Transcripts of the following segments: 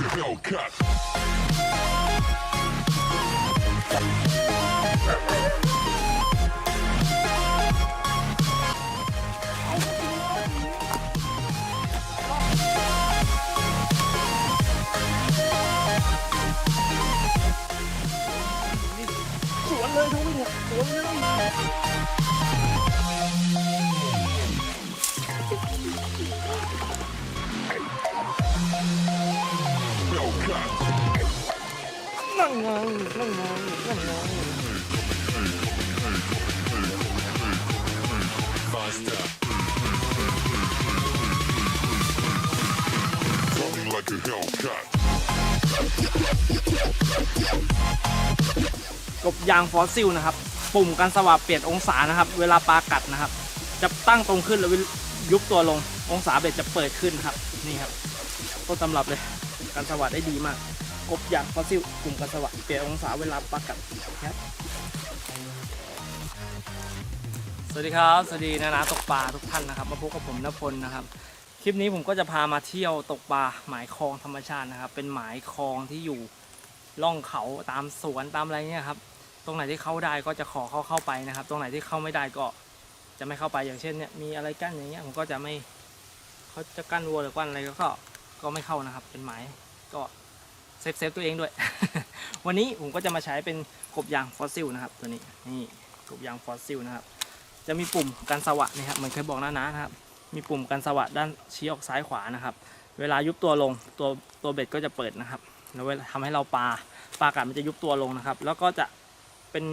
Hellcat. กบยางฟอสซิลนะครับ ปุ่มการสว่างเปลี่ยนองศานะครับ เวลาปลากัดนะครับ จะตั้งตรงขึ้นแล้วยุบตัวลง องศาเบ็ดจะเปิดขึ้นครับ นี่ครับต้นตำรับเลย การสว่างได้ดีมาก กบอยางฟอสซิลปุ่มการสว่างเปลี่ยนองศาเวลาปลากัดครับ สวัสดีครับ สวัสดีนะนะตกปลาทุกท่านนะครับ มาพบกับผมนพลนะครับ คลิปนี้ผมก็จะพามาเที่ยวตกปลาหมายคลองธรรมชาตินะครับ เป็นหมายคลองที่อยู่ล่องเขาตามสวนตามอะไรเนี่ยครับ ตรงไหนที่เข้าได้ก็จะขอเข้าเข้าไปนะครับ ตรงไหนที่เข้าไม่ได้ก็จะไม่เข้าไปอย่างเช่นเนี่ยมีอะไรกั้นอย่างเงี้ยผมก็จะไม่เขาจะกั้นวัวหรือกั้นอะไรก็ก็ไม่เข้านะครับ เป็นหมายก็ เซฟเซฟตัวเองด้วย วันนี้ผมก็จะมาใช้เป็นกบยางฟอสซิลนะครับ ตัวนี้นี่กบยางฟอสซิลนะครับ จะมีปุ่มการสวะนี่ครับเหมือนเคยบอกนะนะครับ มีปุ่มการสวะด้านชี้ออกซ้ายขวานะครับ เวลายุบตัวลงตัวตัวเบ็ดก็จะเปิดนะครับแล้วเวลาทำให้เราปลาปลากัดมันจะยุบตัวลงนะครับ แล้วก็จะเป็น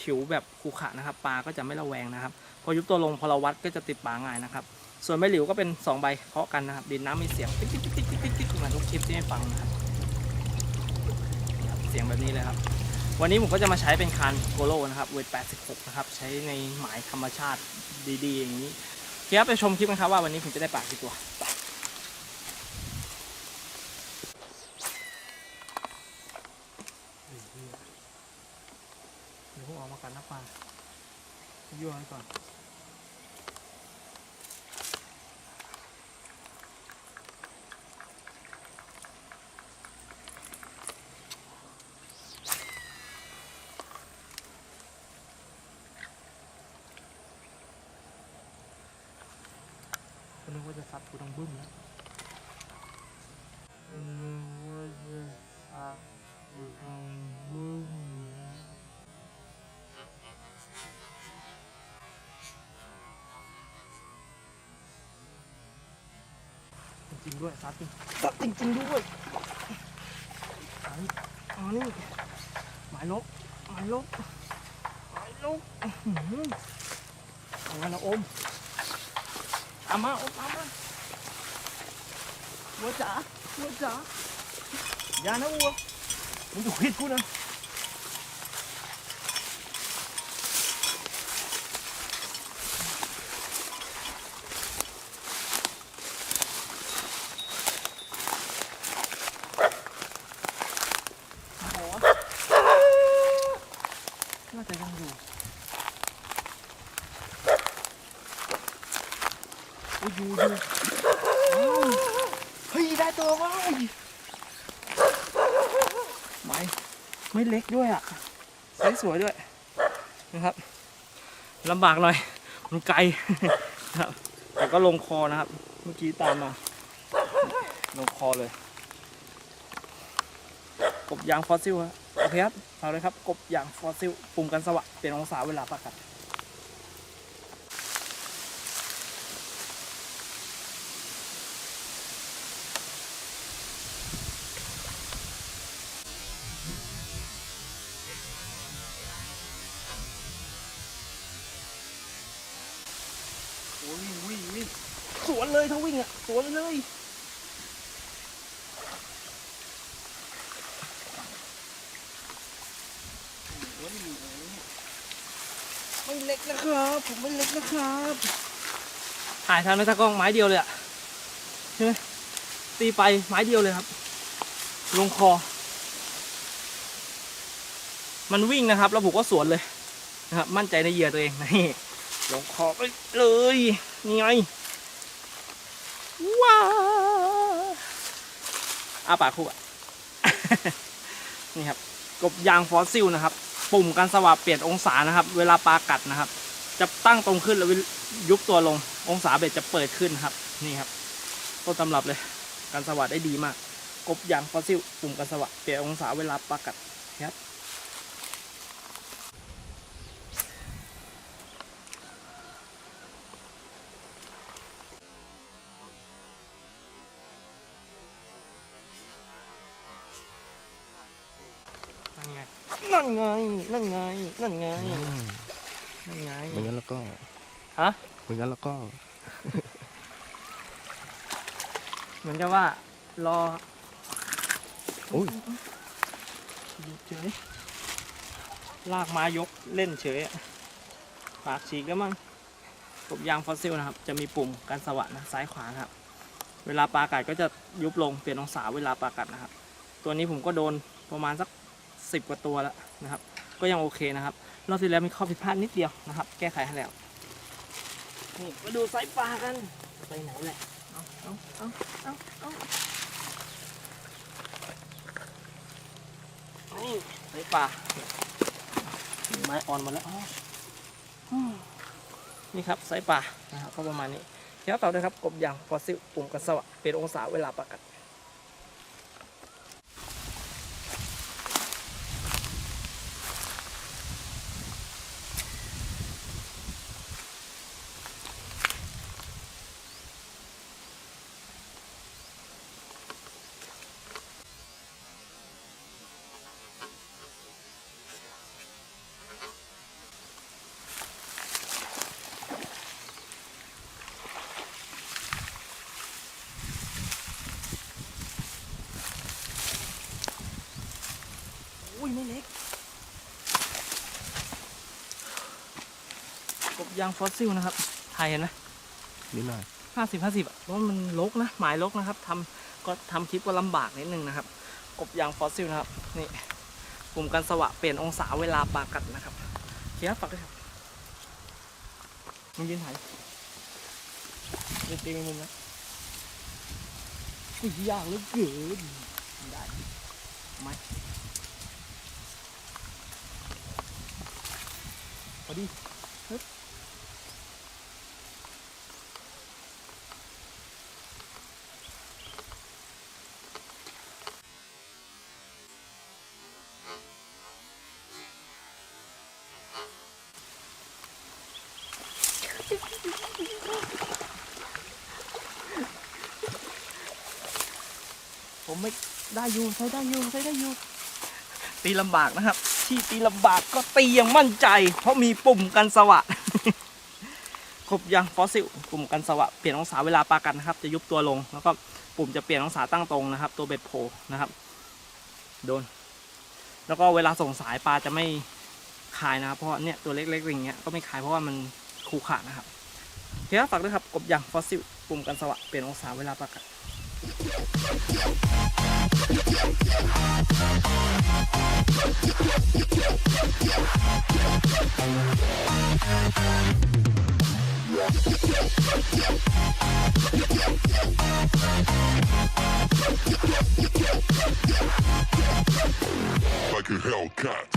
ผิวแบบขรุขะนะครับปลาก็จะไม่ระแวงนะครับ พอยุบตัวลงพอเราวัดก็จะติดปลาง่ายนะครับ ส่วนใบหลิวก็เป็นสองใบเคาะกันนะครับดินน้ำมีเสียงติ๊กติ๊กติ๊กติ๊กติ๊กติ๊กเหมือนทุกคลิปที่ให้ฟังนะครับ สียงแบบนี้เลยครับ วันนี้ผมก็จะมาใช้เป็นคานโกโลนะครับเวท86 นะครับ ใช้ในหมายธรรมชาติดีๆ อย่างนี้เดี๋ยวไปชมคลิปกันครับว่าวันนี้ผมจะได้ปลากี่ตัวเดี๋ยวผมออกมากันนะปลายั่วไว้ก่อน ก็นึกว่าจะซัดกูต้องบึ้มแล้วนึกว่าจะซัดกู ต้องบึ้มจริงๆด้วยซัดจริงซัดจริงๆด้วยอันนี้อันนี้หมายลบหมายลบหมายลบอื้อหือเอาไงนะอมตามมาโอ้ตามมา วัวจ๋าวัวจ๋าอย่านะวัวมึงจะควิดกูนะโอ้โหน่าจะยังอยู่อุ้ยอยู่อยู่ว้าว เฮ้ยได้ตัวว้าวไม่ไม่เล็กด้วยอะไซส์สวยด้วยนะครับลำบากหน่อยมันไกลนะครับแต่ก็ลงคอนะครับ เมื่อกี้ตามมา ลงคอเลย กบยางฟอสซิลครับโอเคครับเอาเลยครับ กบยางฟอสซิลปุ่มกันสวะเปลี่ยนองศาเวลาปะกัด โอ้ยวิ่งวิ่งส วนเลยทั้งวิ่งอะสวนเลยไม่เล็กนะครับ ผมไม่เล็กนะครับถ่ายทันไหมตากล้องไม้เดียวเลยอะใช่ไหมตีไปไม้เดียวเลยครับ ลงคอ มันวิ่งนะครับ แล้วผมก็สวนเลยนะครับ มั่นใจในเหยื่อตัวเองนี่ลงคอไปเลยนี่ไง ว้าอาปากคู่อะนี่ครับ กบยางฟอสซิลนะครับ ปุ่มการสว่างเปลี่ยนองศานะครับ เวลาปลากัดนะครับ จะตั้งตรงขึ้นแล้วยุบตัวลง องศาเบ็ดจะเปิดขึ้นครับ นี่ครับต้นตำรับเลย การสว่างได้ดีมาก กบยางฟอสซิล ปุ่มการสว่างเปลี่ยนองศาเวลาปลากัดครับ นั่นไง นั่นไง นั่นไง นั่นไง ไม่งั้นแล้วก็ ฮะ ไม่งั้นแล้วก็ เหมือนกับว่า รอโอ้ยเฉยลากมายกเล่นเฉยอะปากฉีกแล้วมั้งกบยางฟอสซิลนะครับ จะมีปุ่มการสว่างนะซ้ายขวานะครับ เวลาปลากัดก็จะยุบลงเปลี่ยนองศาเวลาปลากัดนะครับ ตัวนี้ผมก็โดนประมาณสักสิบกว่าตัวแล้ว นะครับ ก็ยังโอเคนะครับรอบที่แล้วมีข้อผิดพลาดนิดเดียวนะครับ แก้ไขให้แล้วนี่มาดูไซส์ปลากันไปไหนแหละเอาเอาเอาเอาเอานี่ไซส์ปลาไม้อ่อนหมดแล้วอืมนี่ครับไซส์ปลานะครับก็ประมาณนี้เที่ยวต่อด้วยครับกบยางฟอสซิลปุ่มกระสวะเป็นองศาเวลาปลากัด กบยางฟอสซิลนะครับถ่ายเห็นไหมนิดหน่อยห้าสิบห้าสิบเพราะมันลกนะ หมายลกนะครับทำก็ทำคลิปก็ลำบากนิดนึงนะครับ กบยางฟอสซิลนะครับ นี่ปุ่มกันสวะเปลี่ยนองศาเวลาปลากัดนะครับเขียนฝากด้วยครับมึงยืนถ่ายยืนตีไปมุมนะอุ้ยยากเหลือเกินได้ไหมพอดี ผมไม่ได้อยู่ใช้ได้อยู่ใช้ได้อยู่ตีลำบากนะครับ ที่ตีลำบากก็ตีอย่างมั่นใจ เพราะมีปุ่มกันสวะครบยังฟอสซิลปุ่มกันสวะเปลี่ยนองศาเวลาปากันนะครับ จะยุบตัวลง แล้วก็ปุ่มจะเปลี่ยนองศาตั้งตรงนะครับ ตัวเบ็ดโผล่นะครับ โดน แล้วก็เวลาส่งสายปลาจะไม่คายนะครับ เพราะเนี่ยตัวเล็กๆอย่างเงี้ยก็ไม่คายเพราะว่ามันคูขาดนะครับโอเคครับฝากด้วยครับกบยางฟอสซิลปุ่มกันสวะเปลี่ยนองศาเวลาปากัน Like Hellcat.